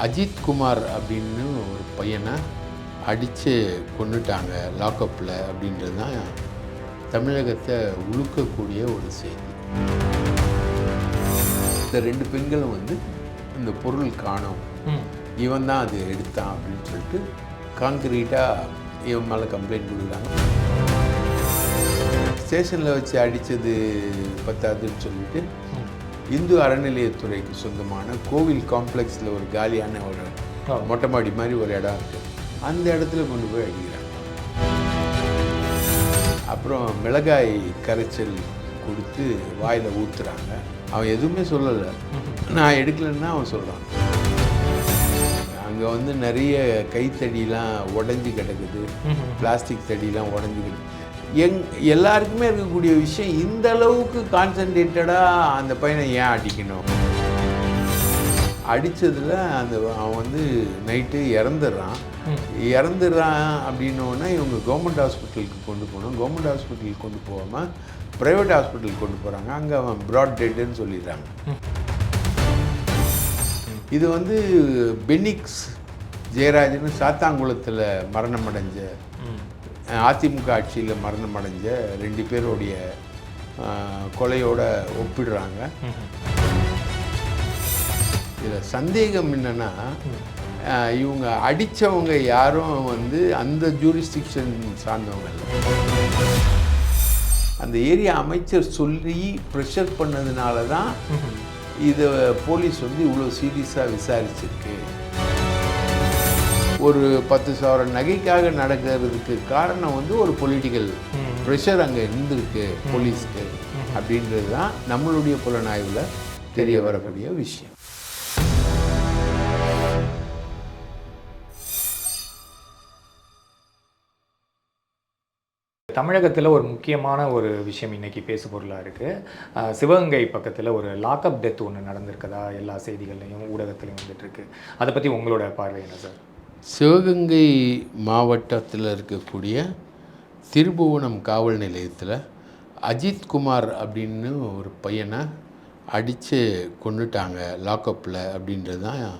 அஜித் குமார் அப்படின்னு ஒரு பையனை அடித்து கொண்டுட்டாங்க லாக்அப்பில் அப்படின்றது தான் தமிழகத்தை உழுக்கக்கூடிய ஒரு செய்தி. இந்த ரெண்டு பெண்களும் வந்து இந்த பொருள் காணோம். இவன் தான் அது எடுத்தான் அப்படின்னு சொல்லிட்டு கான்கிரீட்டாக இவன் மேலே கம்ப்ளைண்ட் கொடுக்குறாங்க. ஸ்டேஷனில் வச்சு அடித்தது பத்தாதுன்னு சொல்லிட்டு இந்து அறநிலையத்துறைக்கு சொந்தமான கோவில் காம்ப்ளெக்ஸில் ஒரு காலியான ஒரு. மொட்டை மாடி மாதிரி ஒரு இடம் இருக்குது அந்த இடத்துல கொண்டு போய் அடிக்கிறாங்க. அப்புறம் மிளகாய் கரைச்சல் கொடுத்து வாயில் ஊற்றுறாங்க அவன் எதுவுமே சொல்லலை. நான் எடுக்கலைன்னா அவன் சொல்கிறான் அங்கே வந்து நிறைய கைத்தடிலாம் உடஞ்சி கிடக்குது. பிளாஸ்டிக் தடிலாம் உடஞ்சி கிடக்கு எங் எல்லாருக்குமே இருக்கக்கூடிய விஷயம் இந்த அளவுக்கு கான்சன்ட்ரேட்டடாக அந்த பையனை ஏன் அடிக்கணும்? அடித்ததில் அந்த அவன் வந்து நைட்டு இறந்துடுறான். இறந்துடுறான் அப்படின்னோடனே இவங்க கவர்மெண்ட் ஹாஸ்பிட்டலுக்கு கொண்டு போகணும். கவர்மெண்ட் ஹாஸ்பிட்டலுக்கு கொண்டு போகாமல் ப்ரைவேட் ஹாஸ்பிட்டலுக்கு கொண்டு போகிறாங்க அங்கே அவன் ப்ராட் டெட்டுன்னு சொல்லிடுறாங்க. இது வந்து பெனிக்ஸ் ஜெயராஜன் சாத்தாங்குளத்தில் மரணம் அடைஞ்ச அதிமுக ஆட்சியில் மரணம் அடைஞ்ச ரெண்டு பேருடைய கொலையோட ஒப்பிடுறாங்க. இதில் சந்தேகம் என்னன்னா இவங்க அடித்தவங்க யாரும் வந்து அந்த ஜூரிஸ்டிக்ஷன் சார்ந்தவங்க இல்லை. அந்த ஏரியா அமைச்சர் சொல்லி ப்ரெஷர் பண்ணதுனால தான் இதை போலீஸ் வந்து இவ்வளோ சீரியஸாக விசாரிச்சிருக்கு. ஒரு பத்து சவரன் நகைக்காக நடக்கிறதுக்கு காரணம் வந்து ஒரு பொலிட்டிக்கல் ப்ரெஷர் அங்கே இருந்திருக்கு போலீஸ்க்கு அப்படின்றது தான் நம்மளுடைய புலனாய்வில் தெரிய வரக்கூடிய விஷயம். தமிழகத்தில் ஒரு முக்கியமான ஒரு விஷயம் இன்னைக்கு பேசு பொருளாக இருக்குது சிவகங்கை பக்கத்தில் ஒரு லாக்அப் டெத் ஒன்று நடந்திருக்கதா? எல்லா செய்திகள்லையும் ஊடகத்துலையும் வந்துட்டு இருக்கு. அதை பற்றி உங்களோட பார்வை என்ன சார்? சிவகங்கை மாவட்டத்தில் இருக்கக்கூடிய திருபுவனம் காவல் நிலையத்தில் அஜித் குமார் அப்படின்னு ஒரு பையனை அடித்து கொண்டுட்டாங்க லாக்அப்பில் அப்படின்றது தான்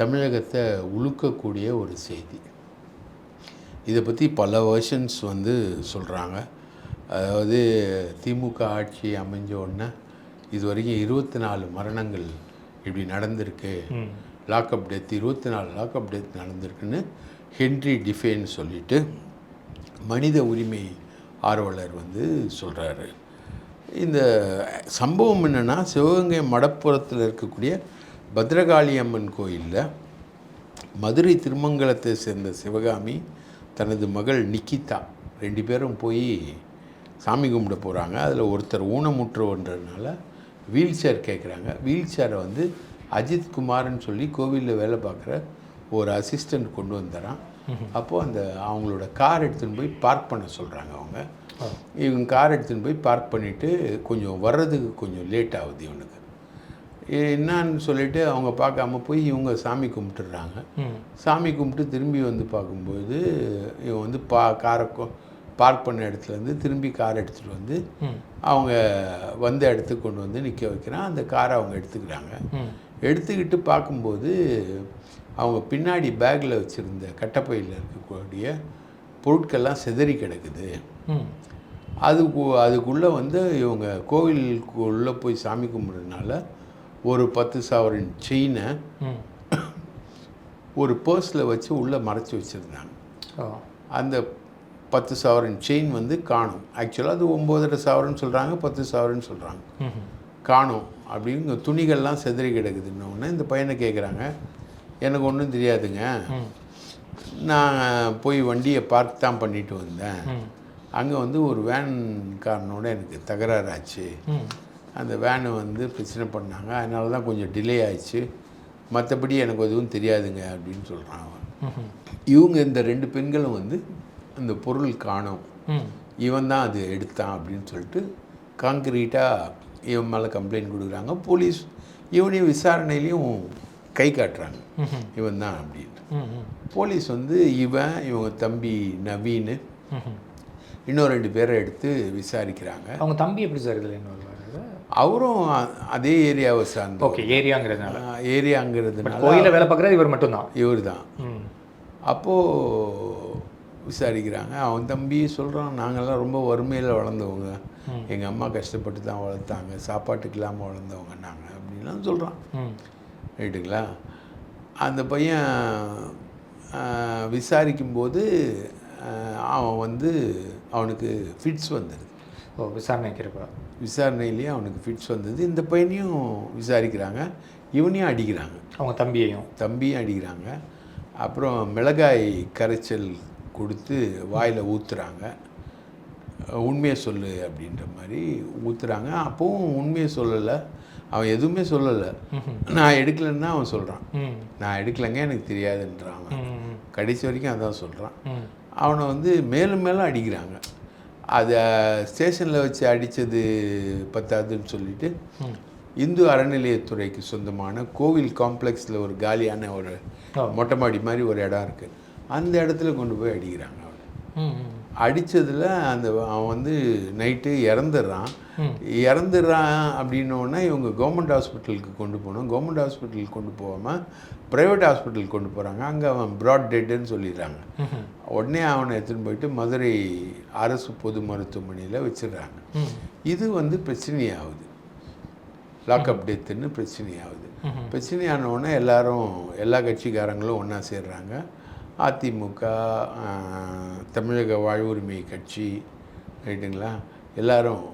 தமிழகத்தை உழுக்கக்கூடிய ஒரு செய்தி. இதை பற்றி பல வேர்ஷன்ஸ் வந்து சொல்கிறாங்க. அதாவது திமுக ஆட்சி அமைஞ்ச உடனே இது வரைக்கும் இருபத்தி நாலு மரணங்கள் இப்படி நடந்திருக்கு. லாக்அப் டெத் இருபத்தி நாலு லாக்அப் டெத் நடந்திருக்குன்னு ஹென்ரி டிஃபேன்னு சொல்லிட்டு மனித உரிமை ஆர்வலர் வந்து சொல்கிறாரு இந்த சம்பவம் என்னென்னா சிவகங்கை மடப்புறத்தில் இருக்கக்கூடிய பத்ரகாளி அம்மன் கோயிலில் மதுரை திருமங்கலத்தை சேர்ந்த சிவகாமி தனது மகள் நிக்கிதா ரெண்டு பேரும் போய் சாமி கும்பிட போகிறாங்க அதில் ஒருத்தர் ஊனமுற்றவன்றதுனால வீல் சேர் கேட்குறாங்க வீல் சேரை வந்து அஜித் குமார்னு சொல்லி கோவிலில் வேலை பார்க்குற ஒரு அசிஸ்டண்ட் கொண்டு வந்துடுறான் அப்போது அந்த அவங்களோட கார் எடுத்துன்னு போய் பார்க் பண்ண சொல்கிறாங்க அவங்க. இவங்க கார் எடுத்துன்னு போய் பார்க் பண்ணிவிட்டு கொஞ்சம் வர்றதுக்கு கொஞ்சம் லேட் ஆகுது இவனுக்கு. என்னன்னு சொல்லிட்டு அவங்க பார்க்காம போய் இவங்க சாமி கும்பிட்டுடுறாங்க சாமி கும்பிட்டு திரும்பி வந்து பார்க்கும்போது இவன் வந்து பா காரை கொ- பார்க் பண்ண இடத்துலேருந்து திரும்பி கார் எடுத்துகிட்டு வந்து அவங்க வந்த இடத்துக்கு கொண்டு வந்து நிற்க வைக்கிறான். அந்த காரை அவங்க எடுத்துக்கிறாங்க. எடுத்துக்கிட்டு பார்க்கும்போது அவங்க பின்னாடி பேக்கில் வச்சுருந்த கட்டப்பையில் இருக்கக்கூடிய பொருட்கள்லாம் சிதறி கிடக்குது. அதுக்கு அதுக்குள்ளே வந்து இவங்க கோவிலுக்குள்ளே போய் சாமி கும்பிட்றதுனால ஒரு பத்து சவரன் செயினை ஒரு பர்ஸில் வச்சு உள்ளே மறைச்சி வச்சுருந்தாங்க. அந்த பத்து சவரன் செயின் வந்து காணும். ஆக்சுவலாக அது ஒம்போதரை சவரன் சொல்கிறாங்க பத்து சவரன் சொல்கிறாங்க காணும் அப்படின்னு துணிகள்லாம் செதறி கிடக்குதுன்ன உடனே இந்த பையனை கேட்குறாங்க எனக்கு ஒன்றும் தெரியாதுங்க. நான் போய் வண்டியை பார்க் தான் பண்ணிட்டு வந்தேன். அங்கே வந்து ஒரு வேன்காரனோட எனக்கு தகராறு ஆச்சு. அந்த வேனை வந்து பிரச்சனை பண்ணாங்க. அதனால தான் கொஞ்சம் டிலே ஆயிடுச்சு. மற்றபடி எனக்கு எதுவும் தெரியாதுங்க அப்படின்னு சொல்கிறான் அவன். இவங்க இந்த ரெண்டு பெண்களும் வந்து அந்த பொருள் காணோம். இவன் தான் அது எடுத்தான் அப்படின்னு சொல்லிட்டு கான்கிரீட்டாக இவன் மேலே கம்ப்ளைண்ட் கொடுக்குறாங்க. போலீஸ் இவனையும் விசாரணையிலையும் கை காட்டுறாங்க. இவன் தான் அப்படின்னு. போலீஸ் வந்து இவன் இவங்க தம்பி நவீன் இன்னும் ரெண்டு பேரை எடுத்து விசாரிக்கிறாங்க. அவங்க தம்பி எப்படி சார் இதில் அவரும் அதே ஏரியாவை சார்ந்த ஓகே ஏரியாங்கிறதுனால. ஏரியாங்கிறதுனால கோயிலில் வேலை பார்க்குறது இவர் மட்டும்தான். இவர் தான். அப்போது விசாரிக்கிறாங்க. அவன் தம்பி சொல்கிறான் நாங்கள்லாம் ரொம்ப வறுமையில் வளர்ந்தவங்க. எங்கள் அம்மா கஷ்டப்பட்டு தான் வளர்த்தாங்க சாப்பாட்டுக்கு இல்லாமல் வளர்ந்தவங்க நாங்கள் அப்படின்லாம் சொல்கிறான் ரைட்டுங்களா அந்த பையன் விசாரிக்கும்போது அவன் வந்து அவனுக்கு ஃபிட்ஸ் வந்தது. ஓ விசாரணைக்கிறப்ப. விசாரணையிலேயே அவனுக்கு ஃபிட்ஸ் வந்தது. இந்த பையனையும் விசாரிக்கிறாங்க. இவனையும் அடிக்கிறாங்க. அவங்க தம்பியையும். தம்பியும் அடிக்கிறாங்க. அப்புறம் மிளகாய் கரைச்சல் கொடுத்து வாயில் ஊற்றுறாங்க உண்மையை சொல்லு அப்படின்ற மாதிரி ஊற்றுறாங்க அப்போவும் உண்மையை சொல்லலை. அவன் எதுவுமே சொல்லலை. நான் எடுக்கலைன்னு தான் அவன் சொல்கிறான் நான் எடுக்கலைங்க எனக்கு தெரியாதுன்றான் அவன். கடைசி வரைக்கும் அதான் சொல்கிறான் அவனை வந்து மேலும் மேலும் அடிக்கிறாங்க. அதை ஸ்டேஷனில் வச்சு அடித்தது பத்தாதுன்னு சொல்லிட்டு இந்து அறநிலையத்துறைக்கு சொந்தமான கோவில் காம்ப்ளெக்ஸில் ஒரு காலியான ஒரு. மொட்டை மாடி மாதிரி ஒரு இடம் இருக்குது அந்த இடத்துல கொண்டு போய் அடிக்கிறாங்க அவனை. அடித்ததில் அந்த அவன் வந்து நைட்டு இறந்துடுறான். இறந்துடுறான் அப்படின்னோடனே இவங்க கவர்மெண்ட் ஹாஸ்பிட்டலுக்கு கொண்டு போகணும் கவர்மெண்ட் ஹாஸ்பிட்டலுக்கு கொண்டு போகாமல் ப்ரைவேட் ஹாஸ்பிட்டலுக்கு கொண்டு போகிறாங்க அங்கே அவன் ப்ராட் டெட்டுன்னு சொல்லிடுறாங்க. உடனே அவனை எடுத்துன்னு போயிட்டு மதுரை அரசு பொது மருத்துவமனையில் வச்சிடுறாங்க. இது வந்து பிரச்சனையாகுது. லாக்அப் டெத்துன்னு பிரச்சனையாகுது. ம்ஹும். பிரச்சனையான உடனே எல்லாரும் எல்லா கட்சிக்காரங்களும் ஒன்றா சேர்றாங்க. அதிமுக தமிழக வாழ்வுரிமை கட்சி ரைட்டுங்களா எல்லாரும்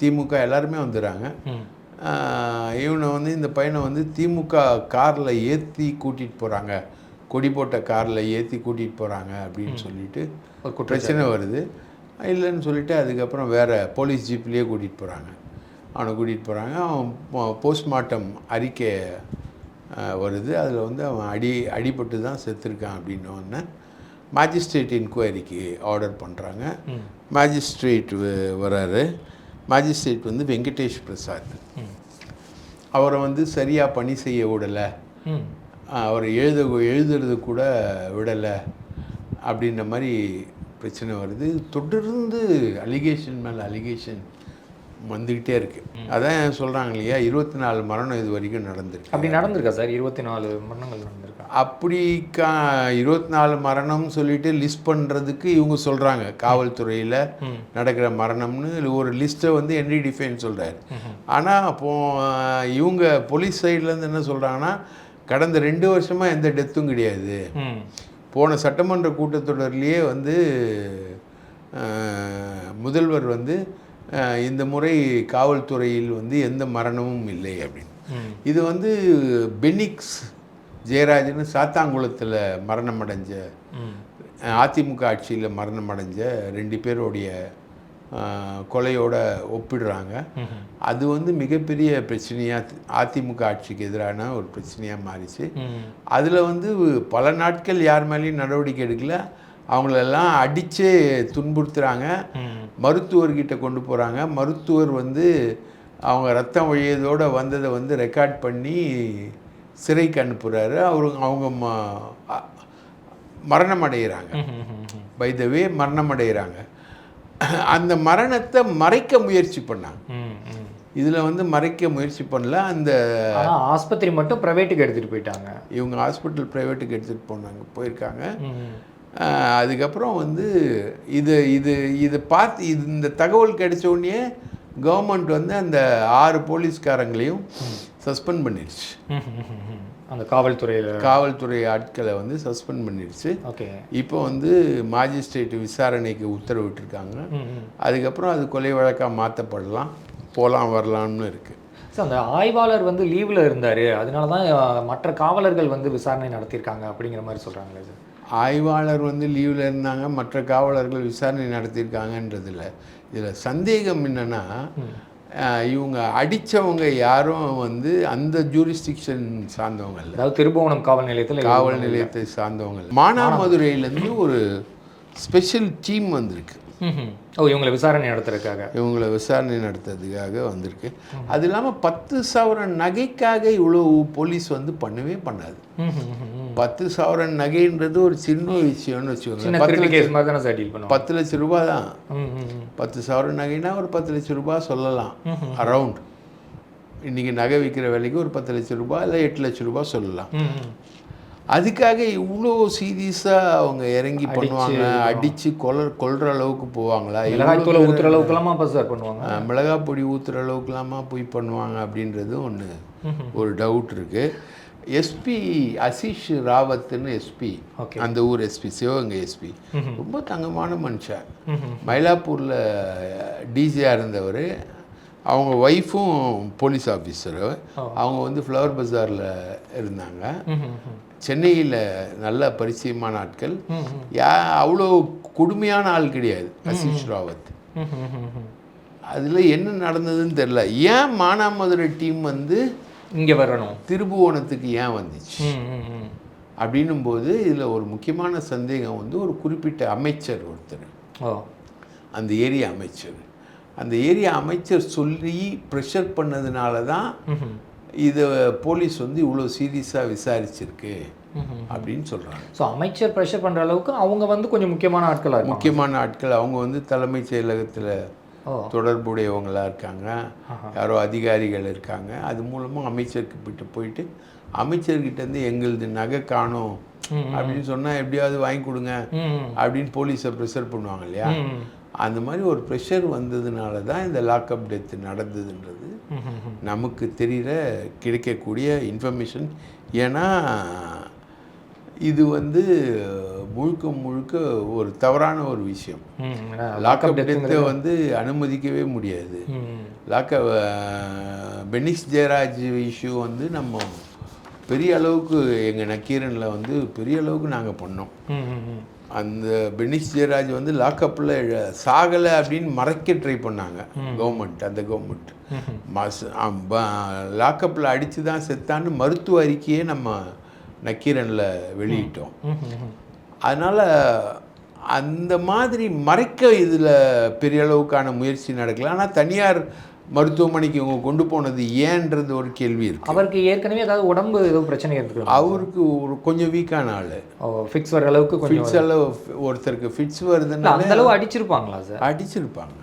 திமுக எல்லாருமே வந்துடுறாங்க இவனை வந்து இந்த பையனை வந்து திமுக காரில் ஏற்றி கூட்டிகிட்டு போகிறாங்க கொடி போட்ட காரில் ஏற்றி கூட்டிகிட்டு போகிறாங்க அப்படின்னு சொல்லிட்டு பிரச்சனை வருது. இல்லைன்னு சொல்லிட்டு அதுக்கப்புறம் வேறு போலீஸ் ஜீப்லேயே கூட்டிகிட்டு போகிறாங்க அவனை கூட்டிகிட்டு போகிறாங்க அவன் போஸ்ட்மார்ட்டம் அறிக்கை வருது. அதில் வந்து அவன் அடி அடிபட்டு தான் செத்துருக்கான் அப்படின்னோடனே மேஜிஸ்ட்ரேட் இன்கொயரிக்கு ஆர்டர் பண்ணுறாங்க மேஜிஸ்ட்ரேட் வராரு. மேஜிஸ்ட்ரேட் வந்து வெங்கடேஷ் பிரசாத். அவரை வந்து சரியாக பணி செய்ய விடலை. அவரை எழுத எழுதுறது கூட விடலை அப்படின்ற மாதிரி பிரச்சனை வருது. தொடர்ந்து அலிகேஷன் மேலே அலிகேஷன் வந்துக்கிட்டே இருக்கு. அதான் சொல்கிறாங்க இல்லையா? இருபத்தி நாலு மரணம் இது வரைக்கும் நடந்திருக்கு. அப்படி நடந்திருக்கா சார்? இருபத்தி நாலு மரணங்கள் நடந்திருக்கா? அப்படி கா இருபத்தி நாலு மரணம்னு சொல்லிட்டு லிஸ்ட் பண்ணுறதுக்கு இவங்க சொல்கிறாங்க காவல்துறையில் நடக்கிற மரணம்னு ஒரு லிஸ்ட்டை வந்து என்டி டிஃபைன் சொல்கிறாரு ஆனால் அப்போ இவங்க போலீஸ் சைட்லேருந்து என்ன சொல்கிறாங்கன்னா கடந்த ரெண்டு வருஷமாக எந்த டெத்தும் கிடையாது. போன சட்டமன்ற கூட்டத்தொடர்லேயே வந்து முதல்வர் வந்து இந்த முறை காவல்துறையில் வந்து எந்த மரணமும் இல்லை அப்படின்னு. இது வந்து பெனிக்ஸ் ஜெயராஜன் சாத்தாங்குளத்தில் மரணம் அடைஞ்ச அதிமுக ஆட்சியில் மரணம் அடைஞ்ச ரெண்டு பேருடைய கொலையோட ஒப்பிடுறாங்க. அது வந்து மிகப்பெரிய பிரச்சனையாக அதிமுக ஆட்சிக்கு எதிரான ஒரு பிரச்சனையாக மாறிச்சு. அதில் வந்து பல நாட்கள் யார் மேலேயும் நடவடிக்கை எடுக்கல. அவங்களெல்லாம் அடிச்சே துன்புறுத்துறாங்க. ம். மருத்துவர்கிட்ட கொண்டு போகிறாங்க மருத்துவர் வந்து அவங்க ரத்தம் வழியதோடு வந்ததை வந்து ரெக்கார்ட் பண்ணி சிறைக்கு அனுப்புகிறாரு அவரு அவங்க ம மரணம் அடைகிறாங்க. பை த வே மரணம் அடைகிறாங்க அந்த மரணத்தை மறைக்க முயற்சி பண்ணாங்க. இதில் வந்து மறைக்க முயற்சி பண்ணல. அந்த ஆஸ்பத்திரி மட்டும் பிரைவேட்டுக்கு எடுத்துட்டு போயிட்டாங்க. இவங்க ஹாஸ்பிட்டல் ப்ரைவேட்டுக்கு எடுத்துகிட்டு போனாங்க போயிருக்காங்க. அதுக்கப்புறம் வந்து இது இது இது பார்த்து இது இந்த தகவல் கிடைச்ச உடனே கவர்மெண்ட் வந்து அந்த ஆறு போலீஸ்காரங்களையும் சஸ்பெண்ட் பண்ணிடுச்சு. அந்த காவல்துறையில. காவல்துறை ஆட்களை வந்து சஸ்பெண்ட் பண்ணிடுச்சு ஓகே. இப்போ வந்து மாஜிஸ்ட்ரேட் விசாரணைக்கு உத்தரவிட்டிருக்காங்க. அதுக்கப்புறம் அது கொலை வழக்காக மாற்றப்படலாம் போகலாம் வரலாம்னு இருக்குது சார் அந்த ஆய்வாளர் வந்து லீவில் இருந்தார். அதனால தான் மற்ற காவலர்கள் வந்து விசாரணை நடத்தியிருக்காங்க அப்படிங்கிற மாதிரி சொல்கிறாங்களே சார். ஆய்வாளர் வந்து லீவில் இருந்தாங்க மற்ற காவலர்கள் விசாரணை நடத்தியிருக்காங்கன்றதுல இதில் சந்தேகம் என்னென்னா இவங்க அடித்தவங்க யாரும் வந்து அந்த ஜூரிஸ்டிக்ஷன் சார்ந்தவங்க இல்லை. அதாவது திருபுவனம் காவல் நிலையத்தில் காவல் நிலையத்தை சார்ந்தவங்க மானாமதுரையிலேருந்து ஒரு ஸ்பெஷல் டீம் வந்திருக்கு. ஓ இவங்களை விசாரணை நடத்துறதுக்காக. இவங்களை விசாரணை நடத்துறதுக்காக வந்திருக்கு. அது இல்லாமல் பத்து சவரன் நகைக்காக இவ்வளோ போலீஸ் வந்து பண்ணவே பண்ணாது. பத்து சவரன் நகைன்றது ஒரு சின்ன விஷயம்னு வச்சுக்கோங்க. டீல் பண்ணுவோம் பத்து லட்ச ரூபாய் தான். பத்து சவரன் நகைனா ஒரு பத்து லட்ச ரூபாய் சொல்லலாம். அரவுண்ட் இன்றைக்கி நகை விற்கிற விலைக்கு ஒரு பத்து லட்ச ரூபாய் இல்லை எட்டு லட்ச ரூபாய் சொல்லலாம். அதுக்காக இவ்வளோ சீரியஸாக அவங்க இறங்கி பண்ணுவாங்க. அடித்து கொல கொல்ற அளவுக்கு போவாங்களா? மிளகாய் தூளை ஊற்றுற அளவுக்குலாமா அப்போ சார் பண்ணுவாங்க? மிளகாய் பொடி ஊற்றுற அளவுக்குலாமா போய் பண்ணுவாங்க அப்படின்றது ஒன்று ஒரு டவுட் இருக்குது எஸ்பி அசீஷ் ராவத்னு எஸ்பி. அந்த ஊர் எஸ்பி சிவகங்கை எஸ்பி ரொம்ப தங்கமான மனுஷன். மயிலாப்பூரில் டிசியாக இருந்தவர். அவங்க ஒய்ஃபும் போலீஸ் ஆஃபீஸரு அவங்க வந்து ஃப்ளவர் பஜாரில் இருந்தாங்க. சென்னையில் நல்ல பரிச்சயமான ஆட்கள். யா அவ்வளோ கொடுமையான ஆள் கிடையாது அசீஷ் ராவத். அதில் என்ன நடந்ததுன்னு தெரில ஏன் மானாமதுரை டீம் வந்து இங்க வரணும். திருபுவனத்துக்கு ஏன் வந்துச்சு. அப்படின்னும் போது இதில் ஒரு முக்கியமான சந்தேகம் வந்து ஒரு குறிப்பிட்ட அமைச்சர் ஒருத்தர். அந்த ஏரியா அமைச்சர். அந்த ஏரியா அமைச்சர் சொல்லி ப்ரெஷர் பண்ணதுனால தான். இதை போலீஸ் வந்து இவ்வளோ சீரியஸாக விசாரிச்சிருக்கு. அப்படின்னு சொல்கிறாங்க ஸோ அமைச்சர் ப்ரெஷர் பண்ற அளவுக்கு அவங்க வந்து கொஞ்சம் முக்கியமான ஆட்களா இருப்பாங்க. முக்கியமான ஆட்கள். அவங்க வந்து தலைமைச் செயலகத்தில் ஓ. தொடர்புடையவங்களா இருக்காங்க. யாரோ அதிகாரிகள் இருக்காங்க. அது மூலமாக அமைச்சருக்கு போயிட்டு அமைச்சர்கிட்டேருந்து எங்களுது நகை காணும். அப்படின்னு சொன்னால் எப்படியாவது வாங்கி கொடுங்க அப்படின்னு போலீஸை ப்ரெஷர் பண்ணுவாங்க இல்லையா. அந்த மாதிரி ஒரு ப்ரெஷர் வந்ததுனால தான் இந்த லாக்அப் டெத் நடந்ததுன்றது. நமக்கு தெரிகிற கிடைக்கக்கூடிய இன்ஃபர்மேஷன் ஏன்னா இது வந்து முழுக்க முழுக்க ஒரு தவறான ஒரு விஷயம். லாக்அப் டெத்தை வந்து அனுமதிக்கவே முடியாது. ம், லாக்அப் பெனிஸ் ஜெயராஜ் இஷ்யூ வந்து நம்ம பெரிய அளவுக்கு எங்கள் நக்கீரனில் வந்து பெரிய அளவுக்கு நாங்கள் பண்ணோம். அந்த பெனிஸ் ஜெயராஜ் வந்து லாக்அப்பில் சாகலை அப்படின்னு மறைக்க ட்ரை பண்ணாங்க. கவர்மெண்ட் அந்த கவர்மெண்ட் மஸ் லாக்அப்பில் அடித்து தான் செத்தான்னு மருத்துவ அறிக்கையே நம்ம நக்கீரனில் வெளியிட்டோம். அதனால் அந்த மாதிரி மறைக்க இதில் பெரிய அளவுக்கான முயற்சி நடக்கல. ஆனால் தனியார் மருத்துவமனைக்கு இவங்க கொண்டு போனது ஏன்றது ஒரு கேள்வி இருக்கு. அவருக்கு ஏற்கனவே ஏதாவது உடம்பு ஏதோ பிரச்சனை இருந்துருக்கு அவருக்கு ஒரு கொஞ்சம் வீக்கான ஆள். ஃபிக்ஸ் வர அளவுக்கு ஃபிட்ஸ் எல்லாம் ஒருத்தருக்கு ஃபிட்ஸ் வருதுன்னா அந்த அளவு அடிச்சிருப்பாங்களா சார்? அடிச்சிருப்பாங்க.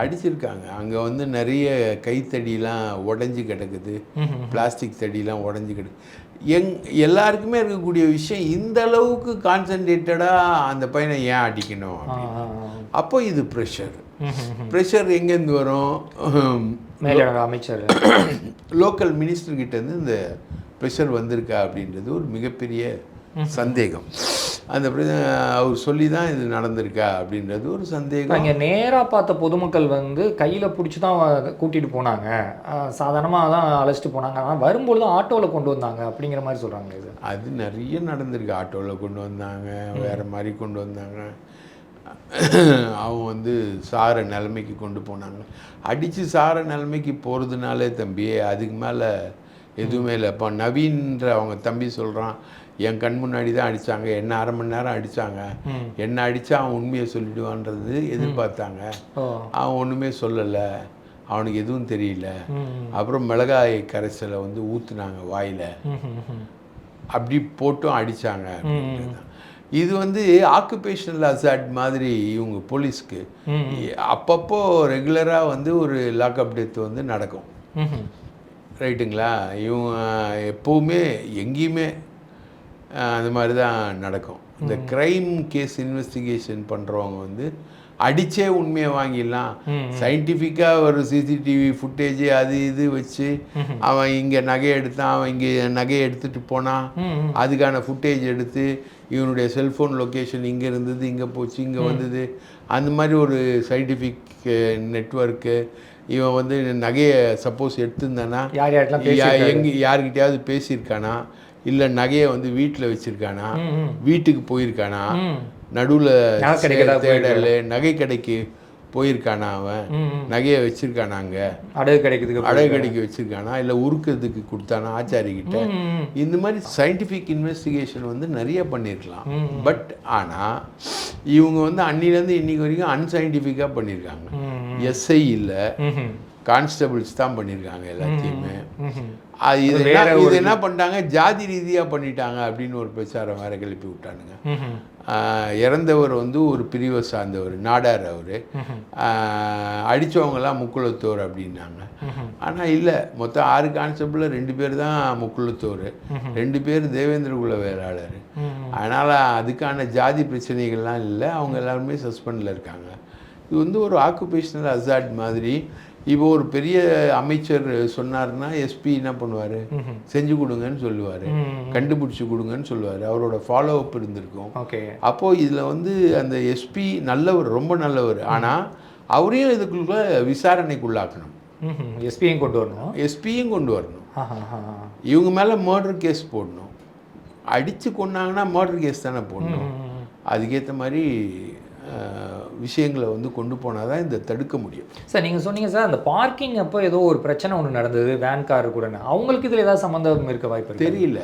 அடிச்சிருக்காங்க. அங்கே வந்து நிறைய கைத்தடிலாம் உடஞ்சி கிடக்குது. பிளாஸ்டிக் தடிலாம் உடஞ்சி கிடக்கு. எங் எல்லாருக்குமே இருக்கக்கூடிய விஷயம் இந்த அளவுக்கு கான்சன்ட்ரேட்டடாக அந்த பையனை ஏன் அடிக்கணும். அப்போ இது ப்ரெஷர். ப்ரெஷர் எங்கேருந்து வரும்? அமைச்சர். லோக்கல் மினிஸ்டர்கிட்டேருந்து இந்த ப்ரெஷர் வந்திருக்கா அப்படின்றது ஒரு மிகப்பெரிய சந்தேகம். அந்த அவர் சொல்லி தான் இது நடந்திருக்கா அப்படின்றது ஒரு சந்தேகம். இங்கே நேராக பார்த்த பொதுமக்கள் வந்து கையில் பிடிச்சி தான் கூட்டிகிட்டு போனாங்க. சாதாரணமாக தான் அழைச்சிட்டு போனாங்க. ஆனால் வரும்பொழுது ஆட்டோவில் கொண்டு வந்தாங்க அப்படிங்கிற மாதிரி சொல்கிறாங்களே இது. அது நிறைய நடந்திருக்கு. ஆட்டோவில் கொண்டு வந்தாங்க வேறு மாதிரி கொண்டு வந்தாங்க. அவன் வந்து சார நிலைமைக்கு கொண்டு போனாங்க. அடித்து சார நிலைமைக்கு போகிறதுனாலே தம்பி அதுக்கு மேலே எதுவுமே இல்லை. இப்போ நவீன்ற அவங்க தம்பி சொல்கிறான் என் கண் முன்னாடி தான் அடித்தாங்க என்ன அரை மணி நேரம் அடித்தாங்க. என்ன அடித்தா அவன் உண்மையை சொல்லிடுவான்றது எதிர்பார்த்தாங்க. அவன் ஒன்றுமே சொல்லலை. அவனுக்கு எதுவும் தெரியல. அப்புறம் மிளகாய் கரைசலை வந்து ஊற்றுனாங்க வாயில். அப்படி போட்டும் அடித்தாங்க இது வந்து ஆக்குபேஷனல் அசாட் மாதிரி இவங்க போலீஸ்க்கு. அப்பப்போ ரெகுலராக வந்து ஒரு லாக்அப் டெத் வந்து நடக்கும். ரைட்டுங்களா இவங்க எப்போவுமே எங்கேயுமே அந்த மாதிரி தான் நடக்கும். இந்த க்ரைம் கேஸ் இன்வெஸ்டிகேஷன் பண்ணுறவங்க வந்து அடிச்சே உண்மையை வாங்கிடலாம். சயின்டிஃபிக்காக ஒரு சிசிடிவி ஃபுட்டேஜ் அது இது வச்சு அவன் இங்கே நகை எடுத்தான் அவன் இங்கே நகையை எடுத்துகிட்டு போனான். அதுக்கான ஃபுட்டேஜ் எடுத்து இவனுடைய செல்ஃபோன் லொக்கேஷன் இங்கே இருந்தது இங்கே போச்சு இங்கே வந்தது. அந்த மாதிரி ஒரு சயின்டிஃபிக் நெட்வொர்க்கு இவன் வந்து நகையை சப்போஸ் எடுத்திருந்தானா? எங்க யார்கிட்டயாவது பேசியிருக்கானா? இல்லை நகையை வந்து வீட்டில் வச்சிருக்கானா. வீட்டுக்கு போயிருக்கானா. நடுவில் தேடல் நகை கடைக்கு போயிருக்கானா அவன். நகையை வச்சிருக்கானா அங்கே அடகு கிடைக்குதுக்கு அடகு கடைக்கு வச்சிருக்கானா இல்லை உருக்கிறதுக்கு கொடுத்தானா ஆச்சாரிக்கிட்ட ம், ம். இந்த மாதிரி சயின்டிஃபிக் இன்வெஸ்டிகேஷன் வந்து நிறைய பண்ணியிருக்கலாம். பட் ஆனால் இவங்க வந்து அன்னிலேருந்து இன்னைக்கு வரைக்கும் அன்சைன்டிஃபிக்காக பண்ணியிருக்காங்க எஸ்ஐ இல்லை. கான்ஸ்டபிள்ஸ் தான் பண்ணியிருக்காங்க எல்லாத்தையுமே. அது இது இது என்ன பண்ணிட்டாங்க? ஜாதி ரீதியாக பண்ணிட்டாங்க அப்படின்னு ஒரு பிரச்சாரம் வேற கிளப்பி விட்டானுங்க. இறந்தவர் வந்து ஒரு பிரிவை சார்ந்தவர் நாடார் அவர். அடித்தவங்கலாம் முக்குளத்தோர் அப்படின்னாங்க. ஆனால் இல்லை மொத்தம் ஆறு கான்ஸ்டபிளில் ரெண்டு பேர் தான் முக்குளத்தோர். ரெண்டு பேர் தேவேந்திர குல வேளாளர் அதனால் அதுக்கான ஜாதி பிரச்சனைகள்லாம் இல்லை. அவங்க எல்லாருமே சஸ்பெண்டில் இருக்காங்க. இது வந்து ஒரு ஆக்குபேஷனல் அசாட் மாதிரி இப்போ ஒரு பெரிய அமைச்சர் சொன்னார்னா எஸ்பி என்ன பண்ணுவார்? செஞ்சு கொடுங்கன்னு சொல்லுவார். கண்டுபிடிச்சி கொடுங்கன்னு சொல்லுவார். அவரோட ஃபாலோ அப் இருந்திருக்கும். ஓகே. அப்போது இதில் வந்து அந்த எஸ்பி நல்லவர் ரொம்ப நல்லவர். ஆனால் அவரையும் இதுக்குள்ள விசாரணைக்குள்ளாக்கணும். எஸ்பியும் கொண்டு வரணும். எஸ்பியும் கொண்டு வரணும். இவங்க மேலே மர்டர் கேஸ் போடணும். அடித்து கொண்டாங்கன்னா மர்டர் கேஸ் தானே போடணும். அதுக்கேற்ற மாதிரி விஷயங்களை வந்து கொண்டு போனால் தான் இந்த தடுக்க முடியும். சார் நீங்கள் சொன்னீங்க சார் அந்த பார்க்கிங் அப்போ ஏதோ ஒரு பிரச்சனை ஒன்று நடந்தது வேன் கார் கூட. அவங்களுக்கு இதில் ஏதாவது சம்மந்தம் இருக்க வாய்ப்பு தெரியல.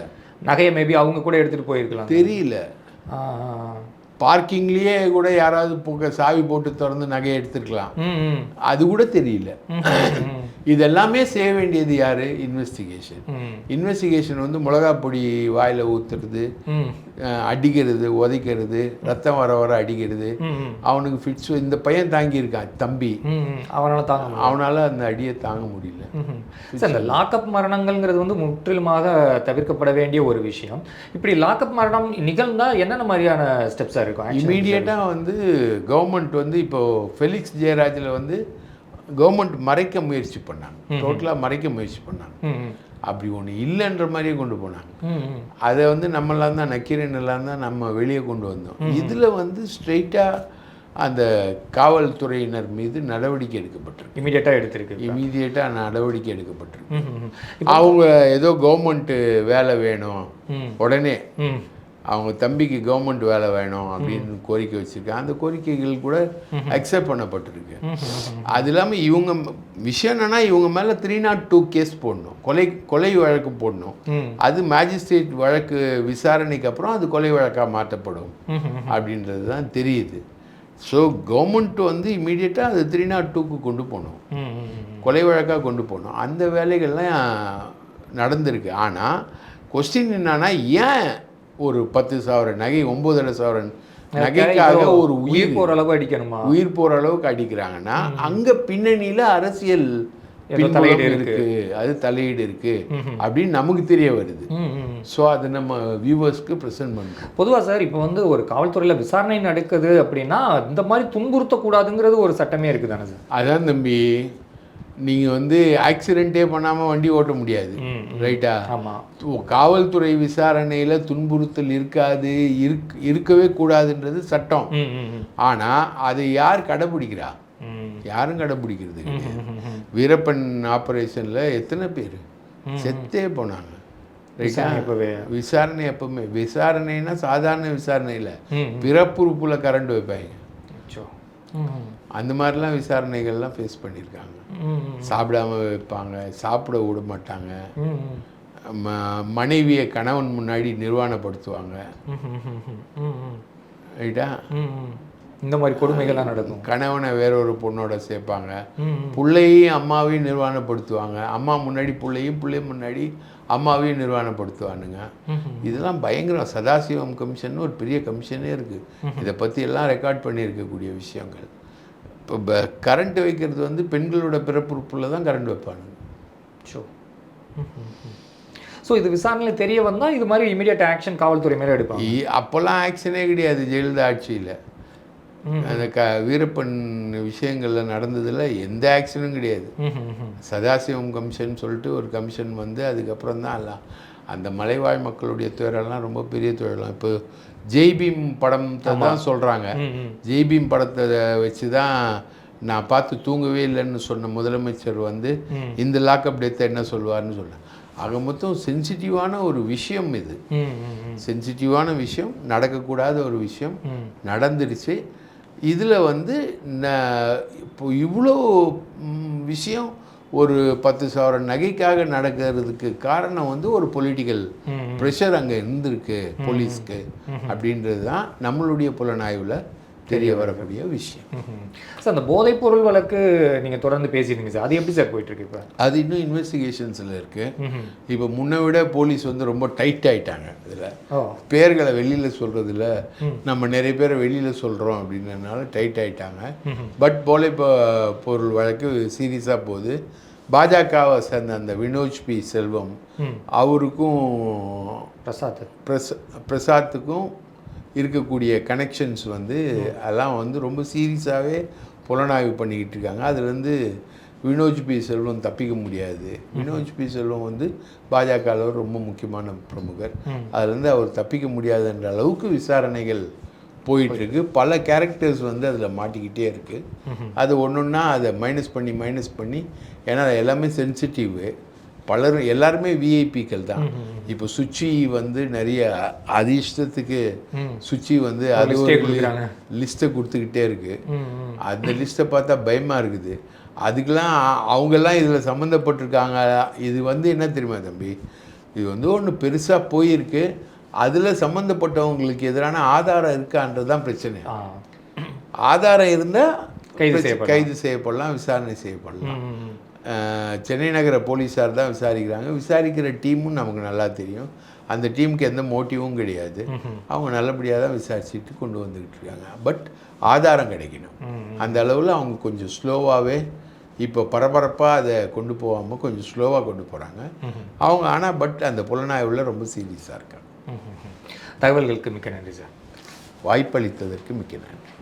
நகையை மேபி அவங்க கூட எடுத்துகிட்டு போயிருக்கலாம். தெரியல. பார்க்கிங்லேயே கூட யாராவது சாவி போட்டு திறந்து நகையை எடுத்துருக்கலாம். அது கூட தெரியல. ம், ம், இதெல்லாமே செய்ய வேண்டியது யார் இன்வெஸ்டிகேஷன். இன்வெஸ்டிகேஷன் வந்து மிளகா பொடி வாயில் ஊற்றுறது அஹ், அடிக்கிறது உதைக்கிறது ரத்தம் வர வர அடிக்கிறது. அவனுக்கு ஃபிட்ஸ் இந்த பையன் தாங்கியிருக்கான் தம்பி. அவனால தாங்க. அவனால் அந்த அடியை தாங்க முடியல. சார் இந்த லாக்அப் மரணங்கள்ங்கிறது வந்து முற்றிலுமாக தவிர்க்கப்பட வேண்டிய ஒரு விஷயம் இப்படி லாக்அப் மரணம் நிகழ்ந்தா என்னென்ன மாதிரியான ஸ்டெப்ஸாக இருக்கும்? இமீடியட்டாக வந்து கவர்மெண்ட் வந்து இப்போ ஃபெலிக்ஸ் ஜெயராஜில் வந்து கவர்மெண்ட் மறைக்க முயற்சி பண்ணாங்க. டோட்டலாக மறைக்க முயற்சி பண்ணாங்க. அப்படி ஒன்று இல்லைன்ற மாதிரியே கொண்டு போனாங்க. அதை வந்து நம்மளாம் தான் நக்கீரன் எல்லாம் தான் நம்ம வெளியே கொண்டு வந்தோம். இதில் வந்து ஸ்ட்ரெயிட்டாக அந்த காவல்துறையினர் மீது நடவடிக்கை எடுக்கப்பட்டிருக்கு. இமீடியட்டாக எடுத்திருக்கு. இமீடியட்டாக நடவடிக்கை எடுக்கப்பட்டிருக்கு. அவங்க ஏதோ கவர்மெண்ட்டு வேலை வேணும். உடனே. அவங்க தம்பிக்கு கவர்மெண்ட் வேலை வேணும் அப்படின்னு கோரிக்கை வச்சுருக்காங்க. அந்த கோரிக்கைகள் கூட அக்செப்ட் பண்ணப்பட்டிருக்கு. அது இல்லாமல் இவங்க விஷயம் என்னன்னா இவங்க மேலே த்ரீ நாட் டூ கேஸ் போடணும். கொலை கொலை வழக்கு போடணும். அது மேஜிஸ்ட்ரேட் வழக்கு விசாரணைக்கு அப்புறம் அது கொலை வழக்காக மாற்றப்படும். அப்படின்றது தான் தெரியுது. ஸோ கவர்மெண்ட் வந்து இமீடியட்டாக அது த்ரீ நாட் டூக்கு கொண்டு போகணும். கொலை வழக்காக கொண்டு போகணும். அந்த வேலைகள்லாம் நடந்திருக்கு. ஆனால் கொஸ்டின் என்னன்னா ஏன் ஒரு பத்து சவரன் நகை ஒம்பதரை சவரன். நகைக்காக ஒரு உயிர். போகிற அளவு அடிக்கணுமா? உயிர் போகிற அளவுக்கு அடிக்கிறாங்கன்னா அங்கே பின்னணியில் அரசியல் தலையீடு இருக்கு. அது தலையீடு இருக்கு அப்படின்னு நமக்கு தெரிய வருது. ஸோ அதை நம்ம வியூவர்ஸ்க்கு ப்ரெசென்ட் பண்ணுறோம் பொதுவாக சார் இப்போ வந்து ஒரு காவல்துறையில் விசாரணை நடக்குது அப்படின்னா இந்த மாதிரி துன்புறுத்தக்கூடாதுங்கிறது ஒரு சட்டமே இருக்குது தானே சார்? அதான் தம்பி. நீங்கள் வந்து ஆக்சிடென்ட்டே பண்ணாமல் வண்டி ஓட்ட முடியாது. ரைட்டா? ஆமாம் காவல்துறை விசாரணையில் துன்புறுத்தல் இருக்காது இருக் இருக்கவே கூடாதுன்றது சட்டம். ஆனால் அதை யார் கடைப்பிடிக்கிறா ம். யாரும் ம். வீரப்பன் ஆப்ரேஷனில் எத்தனை பேர்? செத்தே போனாங்க. விசாரணை எப்பவுமே. விசாரணைனா சாதாரண விசாரணை இல்லை. பிறப்புறுப்புல கரண்ட் வைப்பாங்க. அந்த மாதிரிலாம் விசாரணைகள்லாம் ஃபேஸ் பண்ணியிருக்காங்க. சாப்பிடாம வைப்பாங்க சாப்பிட விட மாட்டாங்க ம் மனைவியை கணவன் முன்னாடி நிர்வாணப்படுத்துவாங்க. ரைட்டா. இந்த மாதிரி கொடுமைகள்லாம் நடக்கும். கணவனை வேற ஒரு பொண்ணோட சேர்ப்பாங்க. ம் ம். பிள்ளையும் அம்மாவையும் நிர்வாணப்படுத்துவாங்க. அம்மா முன்னாடி பிள்ளையும் பிள்ளை முன்னாடி அம்மாவையும் நிர்வாணப்படுத்துவானுங்க. இதெல்லாம் பயங்கரம். சதாசிவம் கமிஷன் ஒரு பெரிய கமிஷனே இருக்குது இதை பற்றி எல்லாம் ரெக்கார்ட் பண்ணியிருக்கக்கூடிய விஷயங்கள். இப்போ கரண்ட் வைக்கிறது வந்து பெண்களோட பிறப்புறுப்பில் தான் கரண்ட் வைப்பானுங்க ஷோ ஸோ இது விசாரணையில் தெரிய வந்தால் இது மாதிரி இமீடியட் ஆக்ஷன் காவல்துறை மேலே எடுப்பாங்க. அப்போல்லாம் ஆக்ஷனே கிடையாது ஜெயலலிதா ஆட்சியில். அந்த க வீரப்பன் விஷயங்களில் நடந்ததில் எந்த ஆக்ஷனும் கிடையாது. சதாசிவம் கமிஷன் சொல்லிட்டு ஒரு கமிஷன் வந்து அதுக்கப்புறம் தான் எல்லாம். அந்த மலைவாழ் மக்களுடைய துயரெல்லாம் ரொம்ப பெரிய துயரெல்லாம் இப்போ ஜெய்பீம் படத்தை தான் சொல்கிறாங்க. ஜெய்பீம் படத்தை வச்சு தான் நான் பார்த்து தூங்கவே இல்லைன்னு சொன்ன முதலமைச்சர் வந்து. இந்த லாக்அப் டெத்தை என்ன சொல்லுவார்னு சொல்ல ஆக மொத்தம் சென்சிட்டிவான ஒரு விஷயம் இது. சென்சிட்டிவான விஷயம் நடக்கக்கூடாத ஒரு விஷயம். நடந்துடுச்சு இதில் வந்து இப்போ இவ்வளோ விஷயம் ஒரு பத்து சவரன் நகைக்காக நடக்கிறதுக்கு காரணம் வந்து ஒரு பொலிட்டிக்கல். ப்ரெஷர் அங்கே இருந்திருக்கு போலீஸ்க்கு அப்படின்றது தான் நம்மளுடைய புலனாய்வில் தெரிய வரக்கூடிய விஷயம். சார் அந்த போதைப் பொருள் வழக்கு நீங்கள் தொடர்ந்து பேசியிருந்தீங்க சார். அது எப்படி சார் போயிட்டுருக்கு இப்போ? அது இன்னும் இன்வெஸ்டிகேஷன்ஸில் இருக்குது ம்ஹும். இப்போ முன்னை விட போலீஸ் வந்து ரொம்ப டைட் ஆயிட்டாங்க இதில். பேர்களை வெளியில் சொல்கிறதுல நம்ம நிறைய பேரை வெளியில் சொல்கிறோம் அப்படின்றதுனால டைட் ஆயிட்டாங்க. பட் போலை பொருள் வழக்கு சீரியஸாக போகுது. பாஜகவை சேர்ந்த அந்த வினோஜ் பி. செல்வம். அவருக்கும் பிரசாத். பிரச பிரசாத்துக்கும் இருக்கக்கூடிய கனெக்ஷன்ஸ் வந்து அதெல்லாம் வந்து ரொம்ப சீரியஸாகவே புலனாய்வு பண்ணிக்கிட்டு இருக்காங்க. அதுலேருந்து வினோஜ் பி. செல்வம் தப்பிக்க முடியாது. வினோஜ் பி. செல்வம் வந்து பாஜகவில் ரொம்ப முக்கியமான பிரமுகர். அதுலேருந்து அவர் தப்பிக்க முடியாதுன்ற அளவுக்கு விசாரணைகள் போயிட்டுருக்கு. பல கேரக்டர்ஸ் வந்து அதில் மாட்டிக்கிட்டே இருக்குது அது ஒன்று ஒன்றா அதை மைனஸ் பண்ணி மைனஸ் பண்ணி ஏன்னா எல்லாமே சென்சிட்டிவ் பலரும் எல்லாருமே விஐபிக்கள் தான். இப்போ சுச்சி வந்து நிறைய அது இஷ்டத்துக்கு சுச்சி வந்து அது கொடுக்குறாங்க. லிஸ்ட்டை கொடுத்துக்கிட்டே இருக்கு. அந்த லிஸ்ட்டை பார்த்தா பயமாக இருக்குது. அதுக்கெல்லாம் அவங்கெல்லாம் இதில் சம்மந்தப்பட்டிருக்காங்க. இது வந்து என்ன தெரியுமா தம்பி? இது வந்து ஒன்று பெருசாக போயிருக்கு. அதில் சம்மந்தப்பட்டவங்களுக்கு எதிரான ஆதாரம் இருக்கான்றது தான் பிரச்சனை. ஆதாரம் இருந்தால் கைது செய்யப்படலாம். கைது செய்யப்படலாம் விசாரணை செய்யப்படலாம். சென்னை நகர போலீஸார் தான் விசாரிக்கிறாங்க. விசாரிக்கிற டீமும் நமக்கு நல்லா தெரியும். அந்த டீமுக்கு எந்த மோட்டிவும் கிடையாது. அவங்க நல்லபடியாக தான் விசாரிச்சுட்டு கொண்டு வந்துக்கிட்டு இருக்காங்க. பட் ஆதாரம் கிடைக்கணும். அந்த அளவில் அவங்க கொஞ்சம் ஸ்லோவாகவே இப்போ பரபரப்பாக அதை கொண்டு போகாமல் கொஞ்சம் ஸ்லோவாக கொண்டு போகிறாங்க அவங்க ஆனால் பட் அந்த புலனாய்வில் ரொம்ப சீரியஸாக இருக்காங்க. தகவல்களுக்கு மிக்க நன்றி சார். வாய்ப்பளித்ததற்கு மிக்க நன்றி.